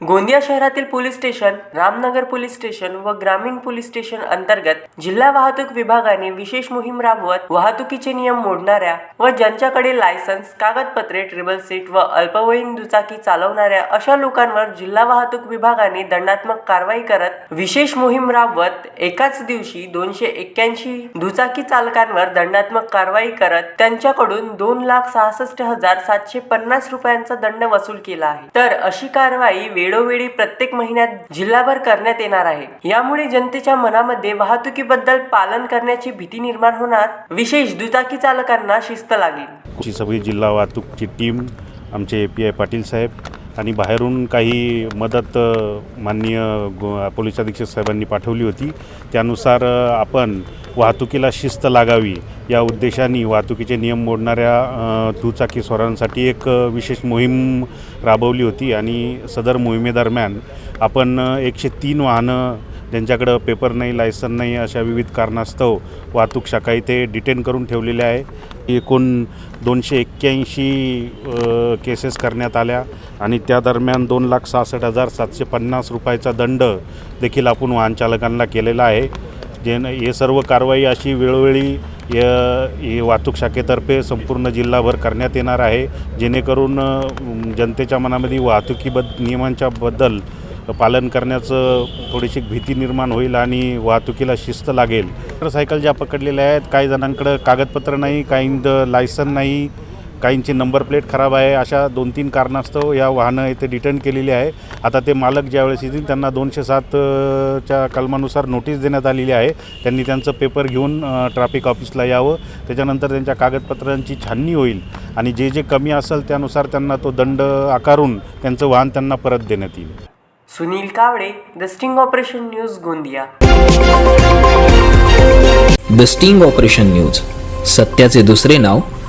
गोंदिया शहरातील police station Ramnagar police station व ग्रामीण पोलीस स्टेशन अंतर्गत जिल्हा वाहतूक विभागाने विशेष मोहीम राबवत वाहतुकीचे नियम मोडणाऱ्या व ज्यांच्याकडे लायसन्स कागदपत्रे ट्रिबल सीट व अल्पवयीन दुचाकी चालवणाऱ्या अशा लोकांवर जिल्हा वाहतूक विभागाने दंडात्मक कारवाई करत विशेष मोहीम राबवत एकाच दिवशी दोनशे एक्क्याऐंशी दुचाकी चालकांवर दंडात्मक कारवाई करत त्यांच्याकडून दोन लाख सहासष्ट हजार सातशे पन्नास रुपयांचा दंड वसूल केला आहे. तर अशी कारवाई वेळोवेळी प्रत्येक महिन्यात जिल्हाभर करण्यात येणार आहे. यामुळे जनतेच्या मनामध्ये वाहतुकीबद्दल पालन करण्याची भीती निर्माण होणार विशेष दुचाकी चालकांना शिस्त लागेल. ची सगळी जिल्हा वाहतूकची टीम आमचे ए पी आय पाटील साहेब आणि बाहेरून काही मदत माननीय पोलीस अधीक्षक साहेबांनी पाठवली होती. त्यानुसार आपण वाहतुकीला शिस्त लागावी. या उद्देशाने वाहतुकीचे नियम मोडणाऱ्या दुचाकी स्वारांसाठी एक विशेष मोहीम राबवली होती आणि सदर मोहिमेदरम्यान आपण एकशे तीन वाहनं ज्यांच्याकडं पेपर नाही लायसन नाही अशा विविध कारणास्तव वाहतूक शाखा इथे डिटेन करून ठेवलेल्या आहे. एकूण दोनशे एक्क्याऐंशी केसेस करण्यात आल्या आणि त्या दरम्यान दोन लाख सहासष्ट हजार सातशे पन्नास रुपयाचा दंड देखील आपण वाहनचालकांना केलेला आहे. जे हे सर्व कारवाई अशी वेळोवेळी य- वाहतूक शाखेतर्फे संपूर्ण जिल्हाभर करण्यात येणार आहे. जेणेकरून जनतेच्या मनामध्ये वाहतुकीबद्द नियमांच्या बद्दल पालन करण्याचं थोडीशी भीती निर्माण होईल आणि वाहतुकीला शिस्त लागेल. मोटरसायकल ज्या पकडलेल्या आहेत काही जणांकडं कागदपत्र नाही काही लायसन नाही काहींची नंबर प्लेट खराब आहे अशा दोन तीन कारणास्तव या वाहनं इथे डिटेन केलेली आहे. आता ते मालक ज्यावेळेस येतील त्यांना दोनशे सातच्या कलमानुसार नोटीस देण्यात आलेली आहे. त्यांनी त्यांचं पेपर घेऊन ट्रॅफिक ऑफिसला यावं. त्याच्यानंतर त्यांच्या कागदपत्रांची छाननी होईल. आणि जे जे कमी असेल त्यानुसार त्यांना तो दंड आकारून त्यांचं वाहन त्यांना परत देण्यात येईल. Sunil Kawade the sting operation news Gondia. The sting operation news सत्याचे दुसरे नाव